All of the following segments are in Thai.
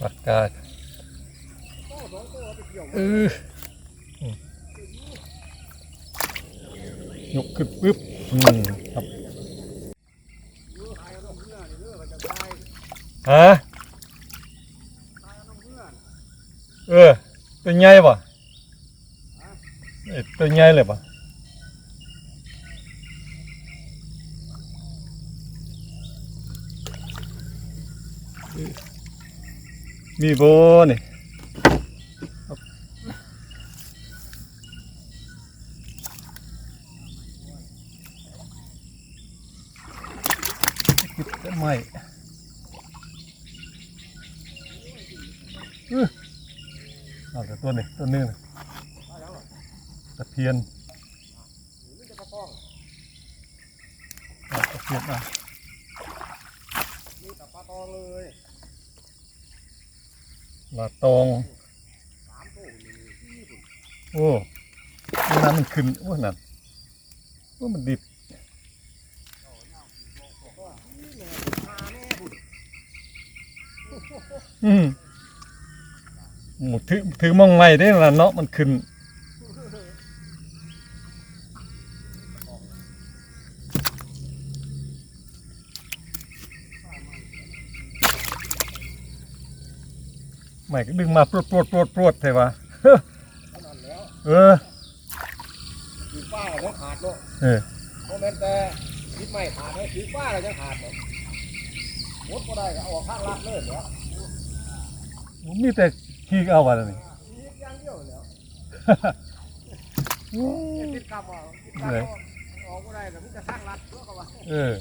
ปากกาเออยกขึ้นปึ๊บอืมครับฮะเออ ตัวใหญ่ปะตัวใหญ่เลยป่ะ มีโบนี่ครับคิดจะไม่อื้อเอาแต่ตัวนี้ตัวนึงตะเพียนตะเพียนอะนี่กับปลาตองเลย ลาตอง โอ้น้ำมันขึ้นโอ้นั่นโอ้มันดิบอืมหมูถือถือมองไม่ได้ละเนาะมันขึ้น ไม่ดึงมาปลดปลดปลดปลดใช่ปะเออถือป้าเราจะขาดเนาะเออโมเมนต์แต่คิดไม่ขาดเลยถือป้าเราจะขาดเนาะหมดก็ได้ก็เอาอกข้างลัดเลยเนาะมีแต่ขี้เอาวะนี่มีอย่างเดียวแล้วโอ้ติดกรรมเอาติดกรรมเอาออกก็ได้แต่พี่จะข้างลัดเพื่อเขาว่าเออ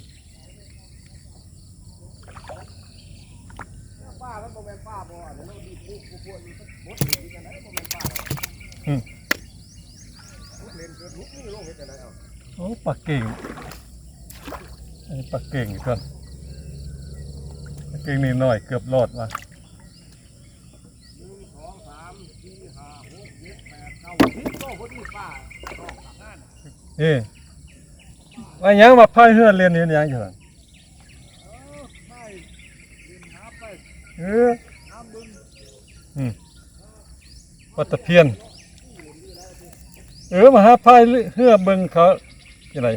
ป้าแล้วโมเมนต์ป้าบ่เดี๋ยวเราดีปุ๊บปุ๊บปุ๊บนี่มดดีกันไหนโมเมนป้าเราอืมมดเลนเกินลุกนี่ลงเห็นกันไหนเอาโอ้ปลาเก่งอันนี้ปลาเก่งอีกคนปลาเก่งนี่หน้อยเกือบรอดว่ะหนึ่งสองสามสี่ห้าหกเจ็ดแปดเก้าสิบโตพอดีป้าออกจากงานเอ้ว่าหยังมาพายเฮือนเรียนเรียนหยังจังซั่น เออใช่เล่นหาไป เออน้ำบึงปลาตะเพียน เออมาหาพายเฮือเบิงเขาอะไร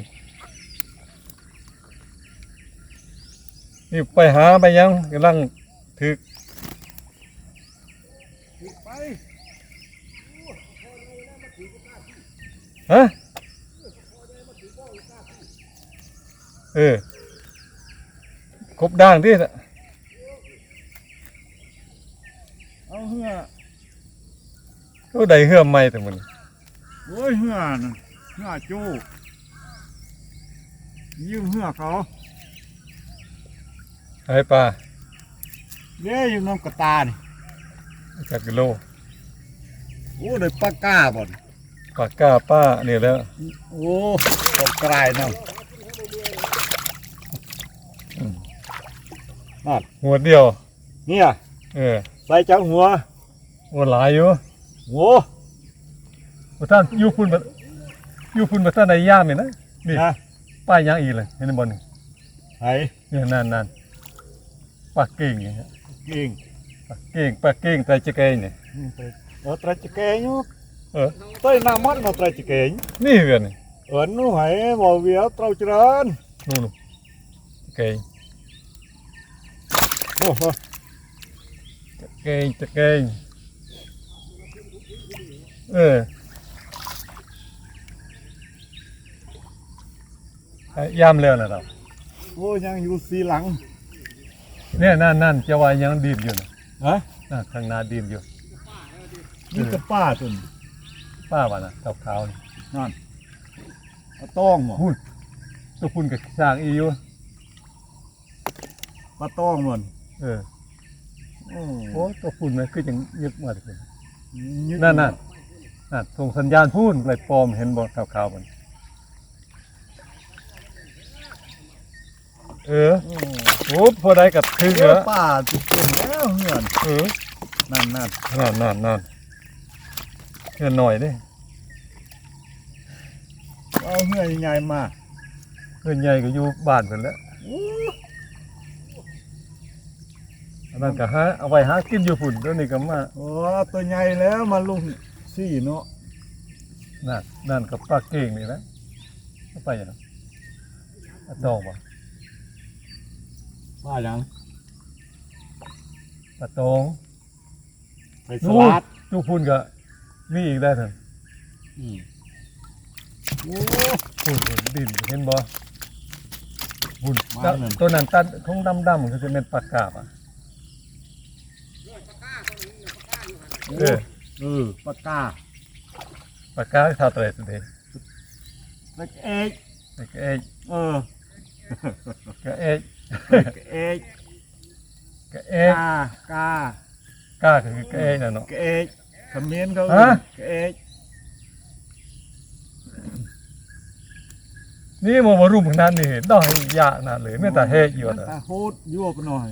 นี่ไปหาไปยังกำลังถึกฮะเออครบด่างที่นะ เอาเหือโอ้ได้เฮือใหม่แต่มันโอ้ยเหือน่ะเหือจูยืมเหือเขาให้ปลาเลี้ยอยู่น้ำกระตานี่จากกิโลโอ้ได้ปลากาบ่นปลาก้าป้าเนี่ยแล้วโอ้ตกกลายน้หัวเดียวำเนี่ย เออ ใส่จากหัวหัวหลายอยู่โอ้บ่ท่านอยู่พุ่นบ่อยู่พุ่นบ่ท่านในย่ามนี่นะนี่นะป้ายยางอีเลยเห็นบ่นี่ไอ้เนี่ยนั่นนั่นปลาเก่งนี่ฮะกิ่งปลาเก่งปลาเก่งไตรจะเกยนี่โอ้ตราจิเกยอยู่เออต้อยน้ำมันมาตราจิเกยนี่เหือนนี่เอินนู้ไหบ่เวียเต้าเจริญนู่นจะเกยโอ้โหจะ เกยจะเกยเออไอ้ย่ามแล้วนะเราโอ้ยังอยู่สีหลัง เนี่ยนั่นนั่นจะว่ายังดีมอยู่นะฮะนั่นข้างหน้าดีมอยู่นี่กระป้าตุนป้าว่านะขาวๆนี่นั่นเอาต้องบ่หุ่นตัวพุ่นกับสร้างอีอยู่ปลาต้องมันเออ โอ้โอ้ตัวพุ่นนะคือยังยึกมาเลยยึดนั่นนั่นนั่นส่งสัญญาณพุ่นไรปลอมเห็นบ่ขาวๆมันเออโอ้โอ้พอได้กับถึงเสืเหรออป่าติดเป็นแล้วเหือนเออนั่นนั่นนั่นนั่นนั่นเงินหน่อยเด้เอาเหือนใหญ่ๆมาเงินใหญ่ก็อยู่บ้านเพิ่นแหล้ว เอา อั นนั้นก็หาเอาไว้หากินอยู่พุ่นเดี๋ยวนี้ก็มาโอ้ตัวใหญ่แล้วมาลุงสี่เนาะนั่นนั่นกับปลาเก่งนี่นะเอาไปยังอะตองบ่ว่าหยังปลาตองไปสลัดอยู่พุ่นก็มีอีกได้เถอะอืมโอ้พุ่นพุ่นดินเห็นบ่พุ่นมาตะเลยตัวนั้นตัดของดำๆก็จะเป็นปลากาบอะ เออเออปากกาปลากาเท่าตัวเองสิเล็กเอกแต่ก็เอ๊ะเออก็เอ๊ะเล็กเอกก็เอ๊ะกากากาก็คือก็เอ๊ะน่ะเนาะกเอกคำเมียนเขาฮะกเอกนี่มันมารุมขนาดนี้ดอยยะน่ะเลยไม่แต่เฮกอยู่น่ะตาโคตรยั่วไปหน่อย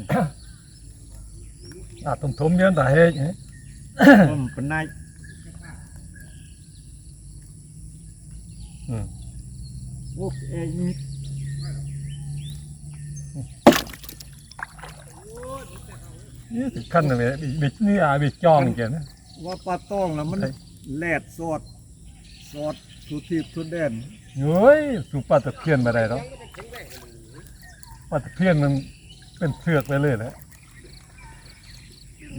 อะตมๆเยอะแต่เฮกเฮ้ยมันเป็นนายอืมโอ้เอกนี่นี่ถึงขั้นเลยบิดนี่อะบิดจ้องเกี่ยนะว่าปลาต้องแล้วมันไอ้แหลดสอดสอดทุทิพทุดแดนเฮ้ยสูปลาตะเพียนมาได้แล้วปลาตะเพียนมันเป็นเสือกไปเลยแหละ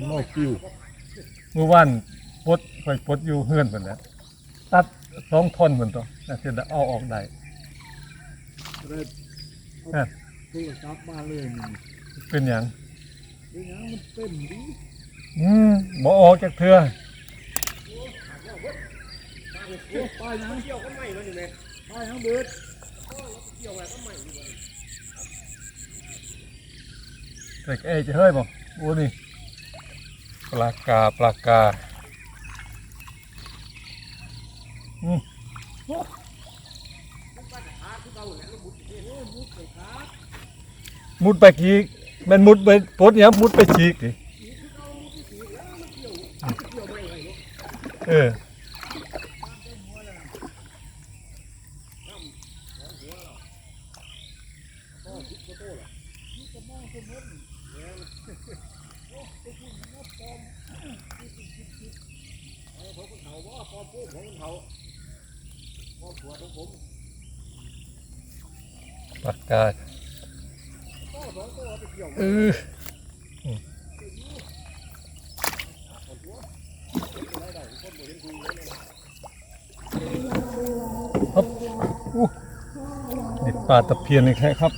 โลกปิวเมื่อวานปลดคอยปลดอยู่เฮือนเหมือนแหล้วตัดสองท่อนเหมือนตัวน่าจะเอาออกได้เลยเอ้ยโทรศัพท์มาเลยมันเป็นอย่างเป็นหยังมันเต็มดีอืมบ่ออกจากเถื่อโอ้ปลาหยังเกี่ยวกันไหมแล้วนี่แม่ปลาหยังเบิดเกี่ยวอะไรก็ไหมอยู่เลยแต่เอ้ยจะเฮ้ยบ่โอ้นี่ ปลากาปลากาอืมมุดไปกีกแมันมุดไปพดเนี้ยมุดไปฉีกดิเออ ปากกาเออครับอู้นี่ปลาตะเพียนนี่แค่ครับ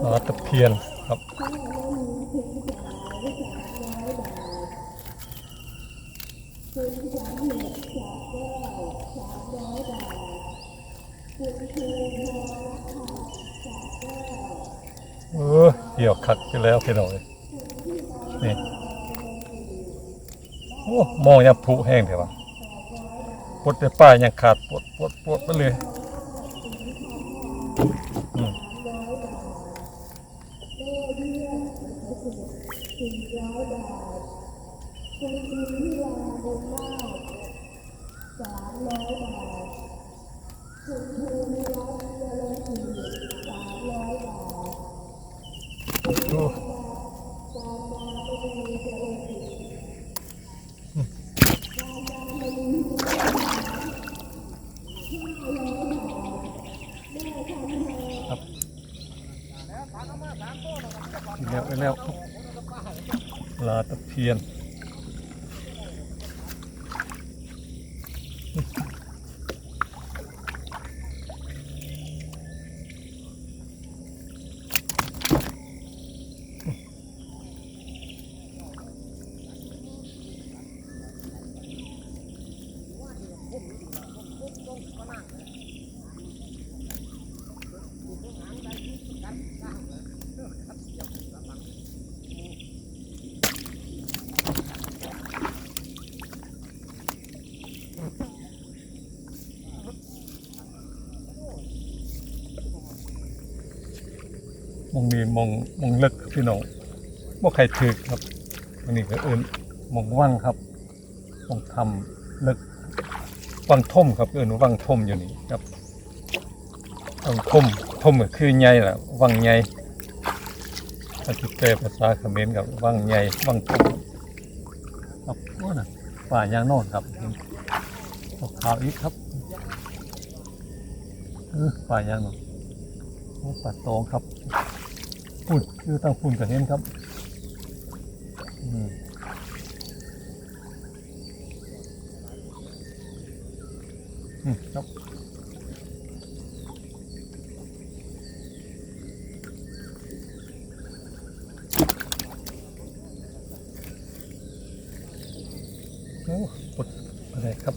ปลาตะเพียน เออเกี่ยวขัดไปแล้วพี่น้องเอ้ยนี่โอ้มองยังผุแห้งเถอะวะปวดแต่ป้ายยังขาดปวดปวดปวดไปเลยอืมโอ้ ครับแล้วไปแล้วปลาตะเพียน มองนี้มองมองเลิกพี่น้องว่ใครถือครับอันนี้ก็เอินมองว่างครับมองทำเลิกวังท่มครับเอินว่าวังท่มอยู่นี่ครับต้องท่มท่มก็คือใหญ่ล่ะวังใหญ่ถ้าสิแปลภาษาเขมรกับวังใหญ่วังท่มครับโอ้น่ะป่ายางโน่นครับออกขาวอีกครับป่ายางโน่นป่าตองครับ ปุ่นคือตั้งปุ่นกับเห็นครับอืมครับโอ้ปวดอะไรครับ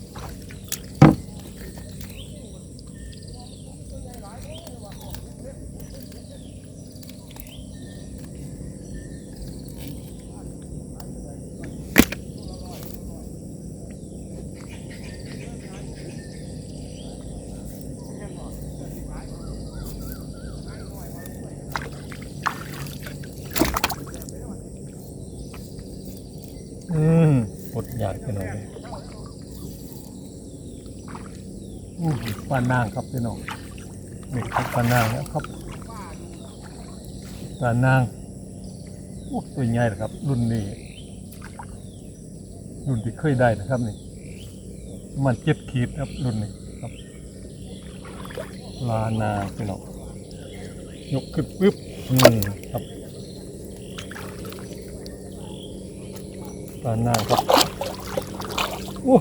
อืมปวดอ ยากไปหน่อยอู้หูปลานางครับพี่น้องนี่ครับปลานางแล้วครับปลานางโอ้ตัวใหญ่เลยครับ รุ่นนี้ รุ่นที่เคยได้นะครับนี่ มันเจ็ดขีดครับรุ่นนี้ครับปลานางพี่น้องยกขึ้นปึ๊บอืมครับปลาหน้าครับ โอ้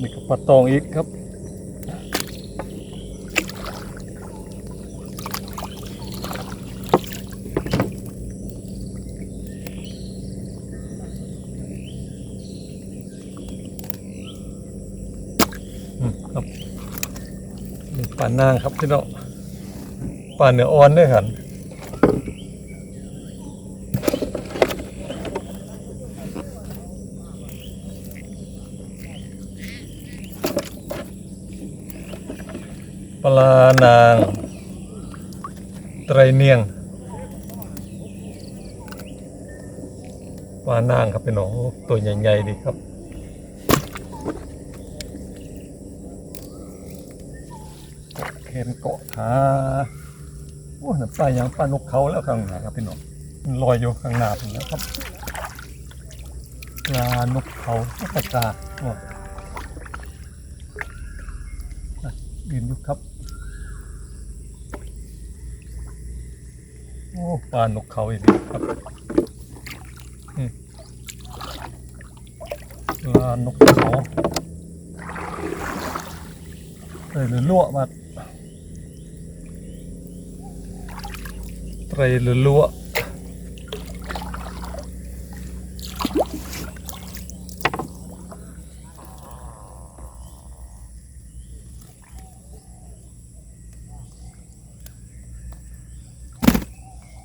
นี่ก็ปลาตองอีกครับครับปลาหน้าครับพี่น้องปลาเนื้ออ่อนด้วยครับ ลานางไตรเนียงปลานางครับพี่น้องตัวใหญ่ๆดีครับเข็นเกาะขาโอ้นั่นปลาอย่างปลานกเขาแล้วข้างหน้าครับพี่น้องมันลอยอยู่ข้างหน้าผมแล้วครับปลานกเขาปลากาโอ้อะยืนอยู่ครับ โอ้ ปลานกเขาอีกครับปลานกเขาเอ้ยหรือลวมาไตรลัว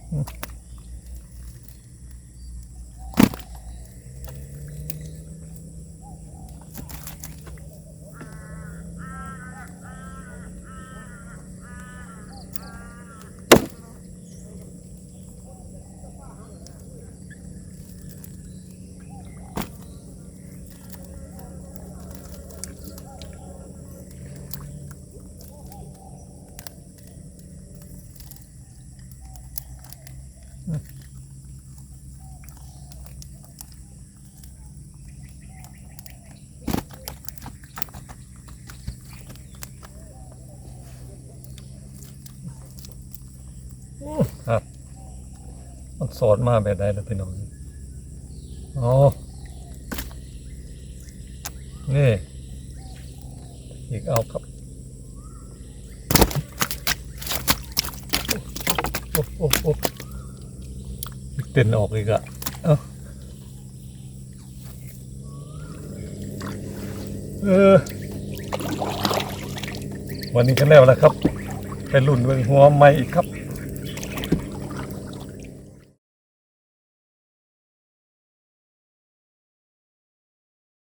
Hmm. สอนมาแบบใดล้วพี่น้องอ๋อนี่อีกเอาครับโอ้โอ้โอ้เต้นออกอีกอะเอ้าเออวันนี้ก็แล้วแล้วครับไปรุ่นเบิ่งหัวใหม่อีกครับ